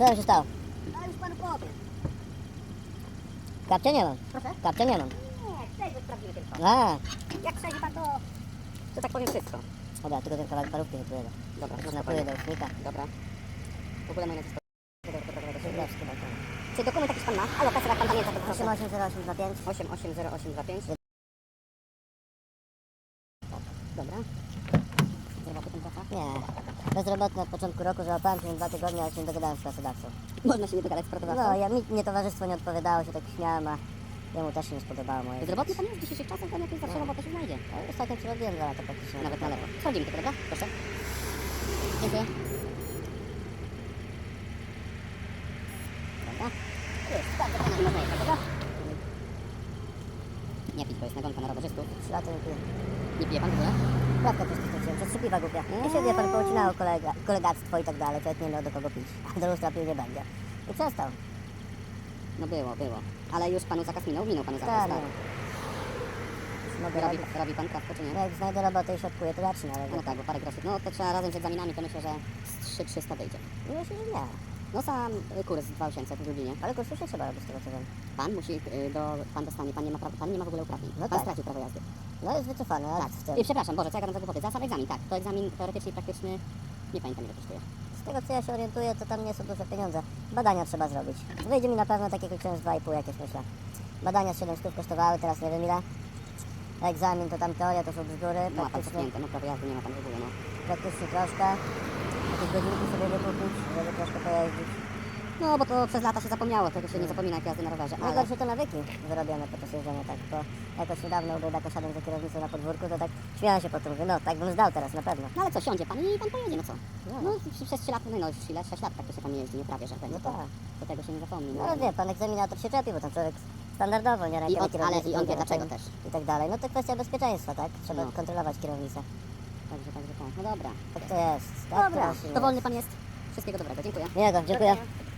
Co tam się stało? A już panu powiem. Kapcia nie mam. Proszę? Kapcia nie mam. Nie, przejrzę sprawdzimy tylko. A, Jak przejdzie pan to... To tak powiem wszystko. dobra, tylko ten kawałek parówki nie pójdę. Dobra, Napoję do uśmika. Dobra. W ogóle moje nazwisko. Szybrawski, tak. Czy dokument jakiś pan ma? Alo, kasera, pan pamięta, to proszę. 880825. 880825. Dobra. Zdrowaty pan praca? Nie. Bezrobotny od początku roku, załapałem się dwa tygodnie, ale się nie dogadałem z pracodawcą. Można się nie dogadać z pracodawcą? No, ja, mi nie towarzystwo nie odpowiadało, się tak śmiałem, a jemu też się nie spodobało moje. Bezrobotny pan jest w dzisiejszych czasach, pan jakieś zawsze robotę się znajdzie. Ale Ostatnio przerobiłem dwa lata praktycznie. Nawet na lewo. Sprawdzimy to, prawda? Proszę. Dziękuję. Dobra. Jest, bardzo pana nie można jechać, prawda? Nie pić, bo jest nagonka na rowerzystów. Trzy lata nie piję. Nie pije pan w ogóle? Prawda też straciłem, przez trzy piwa głupia. I się wie pan, poucinało kolega, kolegactwo i tak dalej, człowiek nie miał do kogo pić. A do lustra pił nie będzie. I przestał. No było, było. Ale już panu zakaz minął? Minął panu zakaz, Tak, tak? no. Mogę Robi, robić. robi pan krawko, czy nie? No jak znajdę robotę i środkuję, to zacznę, ale No tak, bo parę groszy. No to trzeba razem z egzaminami, to myślę, że z 3300 wyjdzie. myślę, że nie. No sam y, kurs 2800 w Lublinie. Ale kursu nie trzeba robić z tego co wiem. Pan musi, y, do, pan dostanie, pan nie ma, prawa, pan nie ma w ogóle uprawnień. No pan tak. stracił prawo jazdy. No jest wycofany, ale Tak. w tym. I przepraszam, Boże, co ja gadam za głupoty? Za sam egzamin, tak. To egzamin teoretyczny i praktyczny, nie pamiętam ile kosztuje. Z tego co ja się orientuję, to tam nie są duże pieniądze. Badania trzeba zrobić. Wyjdzie mi na pewno takie liczyłem z 2,5 jakieś myślę. Badania 7 sztuk kosztowały, teraz nie wiem ile. Egzamin to tam teoria, to są bzdury, No praktyczny, cofnięte, no prawo jazdy nie ma pan w ogóle, no. praktyczny troszkę. Jakieś godzinki sobie wykupić, żeby pojeździć. No, bo to przez lata się zapomniało, tego się nie zapomina jak jazdy na rowerze, ale... Najgorsze to nawyki wyrobione podczas jeżdżenia, tak, bo jakoś niedawno u biedaka siadłem za kierownicą na podwórku, to tak śmiałem się po tym, mówię, no tak bym zdał teraz na pewno. No ale co, siądzie pan i pan pojedzie, no co? No. No, przez 3 lata, no już ile? 6 lat praktycznie pan jeździ, nie prawie, że będzie. No tak. To tego się nie zapomni. No ale wie, pan egzaminator się czepi, bo tam człowiek standardowo, nie rękę I kierownicy, ale i on wie dlaczego też. I tak dalej. No to kwestia bezpieczeństwa, tak? Trzeba No. kontrolować kierownicę. Także, także tak. No dobra. Tak to jest. Tak Dobra, to to wolny pan jest. Wszystkiego dobrego, dziękuję. Miłego, dziękuję. Do